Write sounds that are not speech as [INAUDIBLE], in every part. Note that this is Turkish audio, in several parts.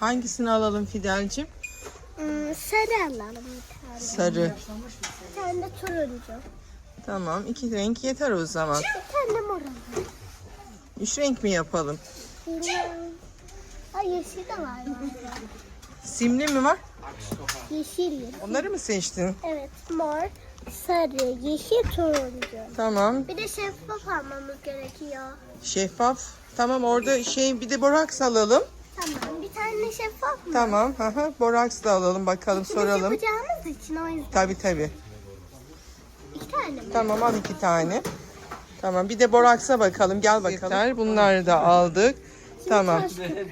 Hangisini alalım Fidel'cim? Hmm, sarı alalım bir tane. Sarı. Bir tane de turuncu. Tamam iki renk yeter o zaman. Bir tane de mor alalım. Üç renk mi yapalım? Bilmem. Ay yeşil de var. Simli mi var? Yeşil. yeşil. Onları mı seçtin? Evet mor, sarı, yeşil, turuncu. Tamam. Bir de şeffaf almamız gerekiyor. Şeffaf. Tamam orada şey bir de boraks alalım. Tamam bir tane şeffaf mı? Tamam. Aha, boraks da alalım bakalım Biz soralım. yapacağımız için o yüzden. Tabi tabi. İki tane mi? Tamam al iki tane. Tamam bir de boraksa bakalım gel bakalım. Yeter, bunları da aldık. Tamam.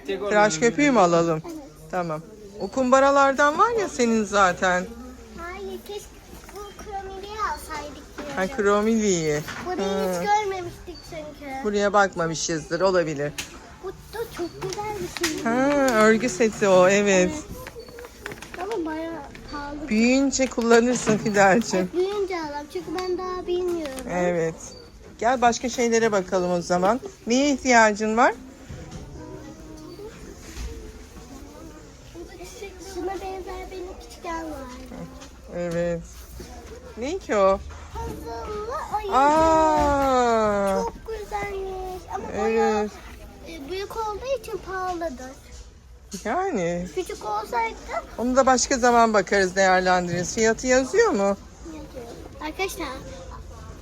Tıraş köpüğü mü alalım? Evet. Tamam. O kumbaralardan var ya senin zaten. Hayır keşke bu kromiliyi alsaydık Ha kromiliyi. Burayı hiç görmemiştik çünkü. Buraya bakmamışızdır olabilir. Bu da çok güzel. Ha örgü seti o evet. Ama bayağı pahalı. Büyüyünce kullanırsın Fidel'cim. Büyüyünce alalım çünkü ben daha bilmiyorum. Evet. Gel başka şeylere bakalım o zaman. Neye ihtiyacın var? Şuna benzer benim küçükken vardı. Evet. Ne ki o? Puzzle'lı oyuncak. Aa. Çok güzelmiş. Ama bayağı Evet. e, büyük olduğu için pahalıdır. Yani Küçük olsaydı onu da başka zaman bakarız değerlendiririz. Fiyatı yazıyor mu? yazıyor. Arkadaşlar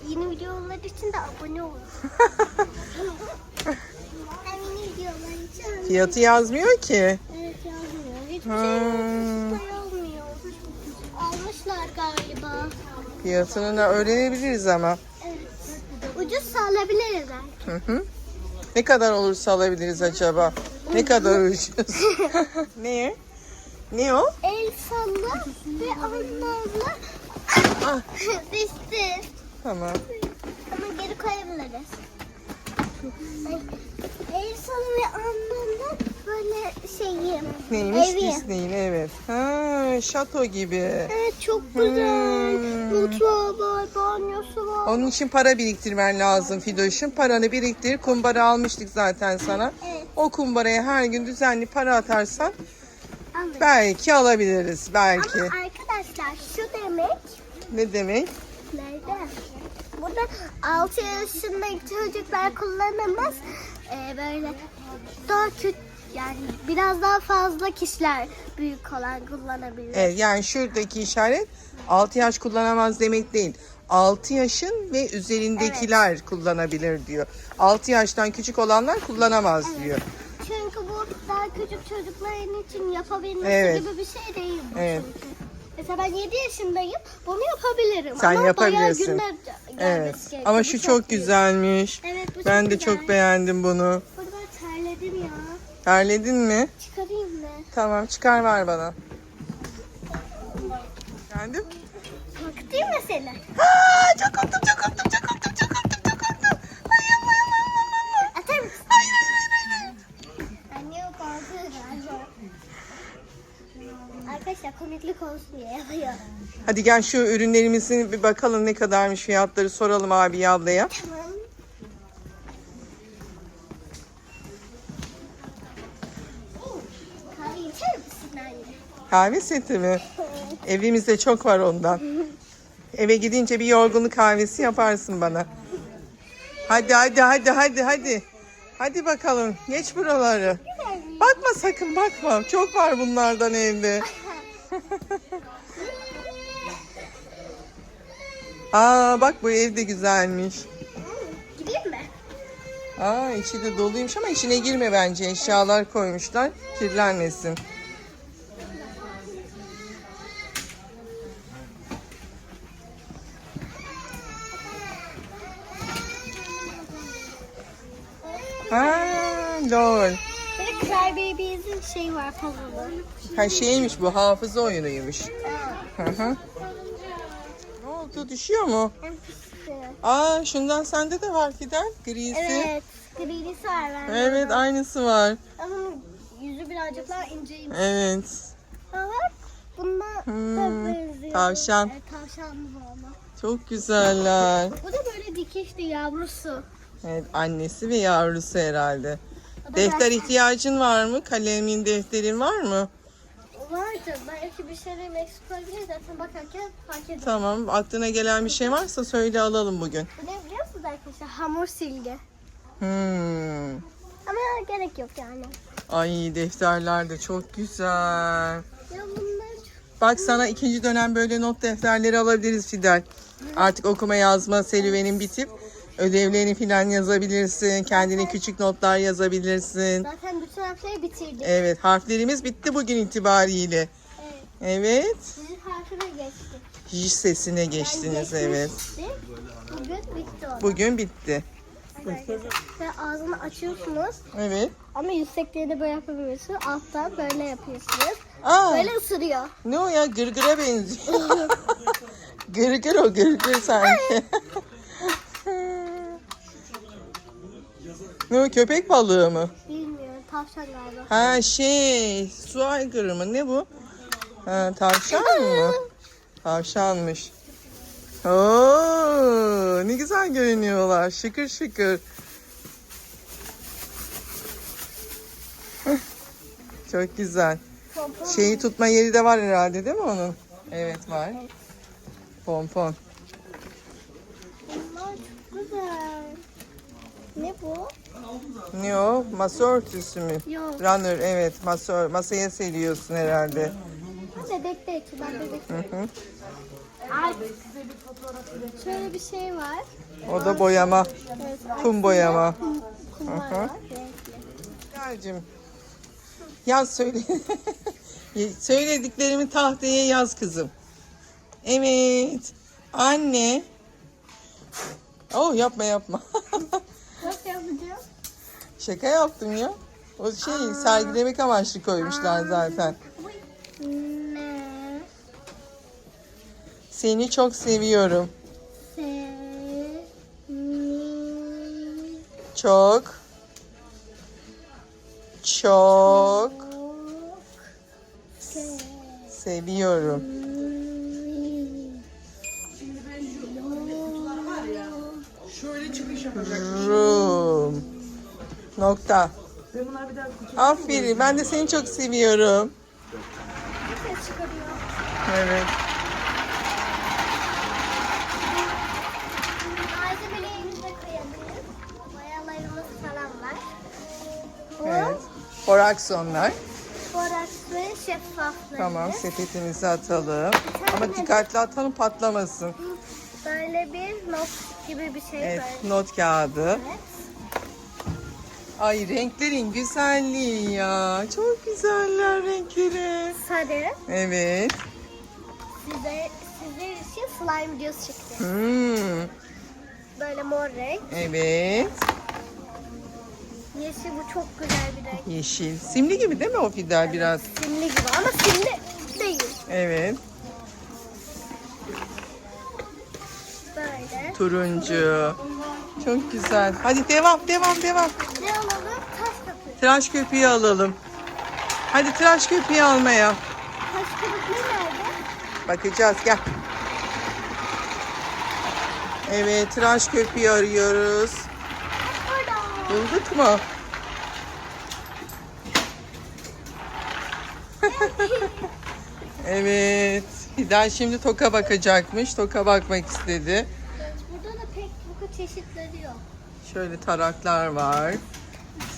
yeni videolar için de abone olun. [LAUGHS] Yeni videolar için Fiyatı yazmıyor ki. Evet yazmıyor. Hiçbir Ha. şey yazmıyor. yazmıyor. Almışlar galiba. Fiyatını da öğrenebiliriz ama. Evet. Ucuz sağlayabiliriz belki. Hı hı. Ne kadar olursa alabiliriz acaba? Ne kadar ucuz? [LAUGHS] ne? Ne o? El salla ve anlamlı Ah, [LAUGHS] tamam. Ama geri koyabiliriz. Ay, El salla ve anlamlı böyle şeyim. Neymiş Evi. Disney'in evet. Ha, şato gibi. Evet çok güzel. Hmm. Mutfağı var, banyosu var. Onun için para biriktirmen lazım Fidoş'um. Paranı biriktir. Kumbara almıştık zaten sana. Evet. O kumbaraya her gün düzenli para atarsan Anladım. belki alabiliriz. Belki. Ama arkadaşlar şu demek Ne demek? nerede? Burada 6 yaşındaki çocuklar kullanamaz. Ee, böyle daha kötü yani biraz daha fazla kişiler büyük olan kullanabilir. Evet, yani şuradaki işaret 6 yaş kullanamaz demek değil. 6 yaşın ve üzerindekiler kullanabilir diyor. 6 yaştan küçük olanlar kullanamaz diyor. Çünkü bu daha küçük çocukların için yapabilmesi Evet. gibi bir şey değil bu Evet. çünkü. Mesela ben 7 yaşındayım. Bunu yapabilirim. Sen Ama yapabilirsin. bayağı Evet. gerekiyor. Ama şu çok büyük. güzelmiş. Evet bu Ben çok de güzel. çok beğendim bunu. Burada ben terledim ya. Terledin mi? Çıkarayım mı? Tamam çıkar ver bana. Efendim? Korkutayım mı seni? Aa, çok çok korktum çok korktum Hadi gel şu ürünlerimizin bir bakalım ne kadarmış fiyatları soralım abi ablaya. Tamam. Kahve seti mi? Evimizde çok var ondan. Eve gidince bir yorgunluk kahvesi yaparsın bana. Hadi hadi hadi hadi hadi. Hadi bakalım geç buraları. Bakma sakın bakma. Çok var bunlardan evde. Aa bak bu ev de güzelmiş. Gideyim mi? Aa içi de doluymuş ama içine girme bence. Eşyalar koymuşlar. Kirlenmesin. Ha, lol. Bir de Cry Babies'in şey var puzzle'ı. Ha şeymiş bu hafıza oyunuymuş. Hı hı. Oldu düşüyor mu? Aa şundan sende de var Fidel. Grisi. Evet. Grisi var bende. Evet aynısı var. Ama yüzü birazcık daha inceymiş. Evet. Evet. Bunlar Hmm, benziyor. tavşan. Evet, tavşanlı bu ama. Çok güzeller. Bu da böyle dikişli yavrusu. Evet annesi ve yavrusu herhalde. Defter ihtiyacın var mı? Kalemin, defterin var mı? Vardır. Belki bir şeylerim eksik olabilir. Zaten bakarken fark ederim. Tamam. Aklına gelen bir şey varsa söyle alalım bugün. Bu ne biliyor musunuz arkadaşlar? Hamur silgi. Hmm. Ama gerek yok yani. Ay defterler de çok güzel. Ya bunlar. Bak sana ikinci dönem böyle not defterleri alabiliriz Fidel. Artık okuma yazma serüvenin bitip ödevlerini filan yazabilirsin. Kendine küçük notlar yazabilirsin. Zaten harfleri bitirdik. Evet harflerimiz bitti bugün itibariyle. Evet. Evet. Sizin harfine geçtik. J sesine geçtiniz evet. geçmiştik. Bugün bitti o. Bugün bitti. Ve ağzını açıyorsunuz Evet. ama yüksekliğini böyle yapamıyorsunuz. Alttan böyle yapıyorsunuz. Aa, Böyle ısırıyor. ne o ya gırgıra benziyor. [LAUGHS] gırgır o gırgır sanki. [LAUGHS] ne o köpek balığı mı? Tavşan galiba. Ha şey su aygırı mı ne bu? Ha, tavşan mı? Tavşanmış. Oo, ne güzel görünüyorlar. Şıkır şıkır. Çok güzel. Şeyi tutma yeri de var herhalde değil mi onun? Evet var. Pompon. Bunlar çok güzel. Ne bu? Ne o? Masa örtüsü mü? Yok. Runner evet masa masaya seriyorsun herhalde. Ha, bebek de. Ben bebek Hı hı. Ay. Şöyle bir şey var. O da boyama. Evet. Kum boyama. Kum, kumlar Hı hı. var. Renkli. Gelcim. Yaz söyle. [LAUGHS] Söylediklerimi tahtaya yaz kızım. Evet. Anne. Oh yapma yapma. [LAUGHS] Şaka yaptım ya. O şey sergilemek amaçlı koymuşlar zaten. Ne? Seni çok seviyorum. Se mi Çok. Çok se seviyorum. Rum. Nokta. Aferin. Ben de seni çok seviyorum. ses çıkarıyor. Evet. Malzemelerimizi koyabiliriz. Boyalarımız falan var. Bu Evet. Boraksonlar. boraks ve şeffafları. Tamam sepetimizi atalım. Ama dikkatli atalım patlamasın. Böyle bir not gibi bir şey Evet böyle. not kağıdı. Evet. Ay renklerin güzelliği ya. Çok güzeller renkleri. Sarı. Evet. Size, sizler için slime videosu çektim. Hmm. Böyle mor renk. Evet. Yeşil bu çok güzel bir renk. Yeşil. Simli gibi değil mi o Fidel biraz? Simli gibi ama simli değil. Evet. Böyle. Turuncu. Çok güzel. Hadi devam devam devam. Ne alalım? Taş köpüğü. Tıraş köpüğü alalım. Hadi tıraş köpüğü almaya. Taş köpüğü nerede? Bakacağız gel. Evet tıraş köpüğü arıyoruz. Burada. Bulduk mu? [LAUGHS] evet. Hidal şimdi toka bakacakmış. Toka bakmak istedi. Burada da pek bu çeşitleri yok. Şöyle taraklar var.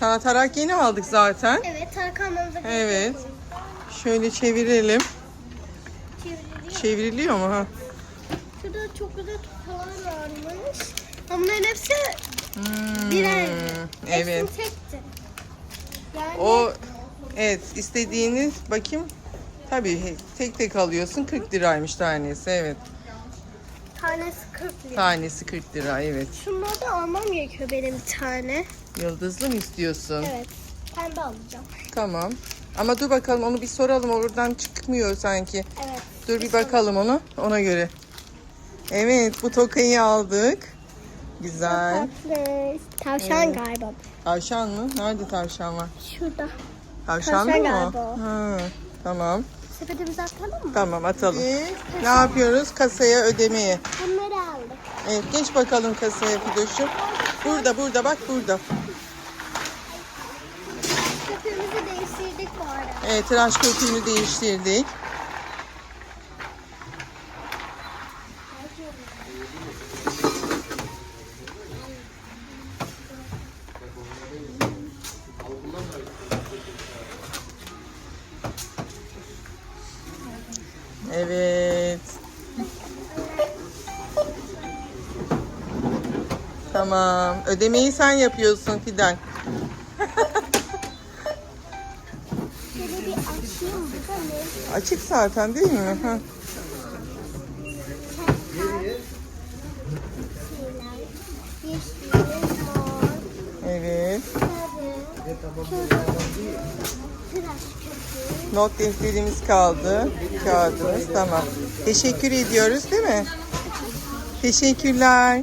Sana tarak yeni aldık zaten. Evet, tarkanlarımıza Evet. Şöyle çevirelim. çeviriliyor. Çevriliyor mu ha? Şurada çok güzel tokalar varmış. Ama bunların hepsi Hmm, birer. Evet. Hepsi tekti. Yani O evet istediğini bakayım. Tabii he- tek tek alıyorsun 40 liraymış tanesi evet. Tanesi 40 lira. Tanesi 40 lira evet. Şunları da almam gerekiyor benim bir tane. Yıldızlı mı istiyorsun? Evet. Pembe alacağım. Tamam. Ama dur bakalım onu bir soralım oradan çıkmıyor sanki. Evet. Dur bir bakalım onu ona göre. Evet bu tokayı aldık. Güzel. Tatlı. Tavşan galiba. Tavşan mı? Nerede tavşan var? Şurada. Tavşan mı Tavşan o? galiba o. Ha, tamam. Sepetimizi atalım mı? Tamam atalım. Ee, ne yapıyoruz? Kasaya ödemeyi. Bunları aldık. Evet geç bakalım kasaya Fidoş'um. Burada burada bak burada. Köpüğümüzü değiştirdik bu arada. Evet tıraş köpüğünü değiştirdik. Tamam. Ödemeyi sen yapıyorsun Fidan. Açık zaten değil mi? Mor, Evet. Not defterimiz kaldı. Kağıdımız tamam. Teşekkür ediyoruz değil mi? Teşekkürler.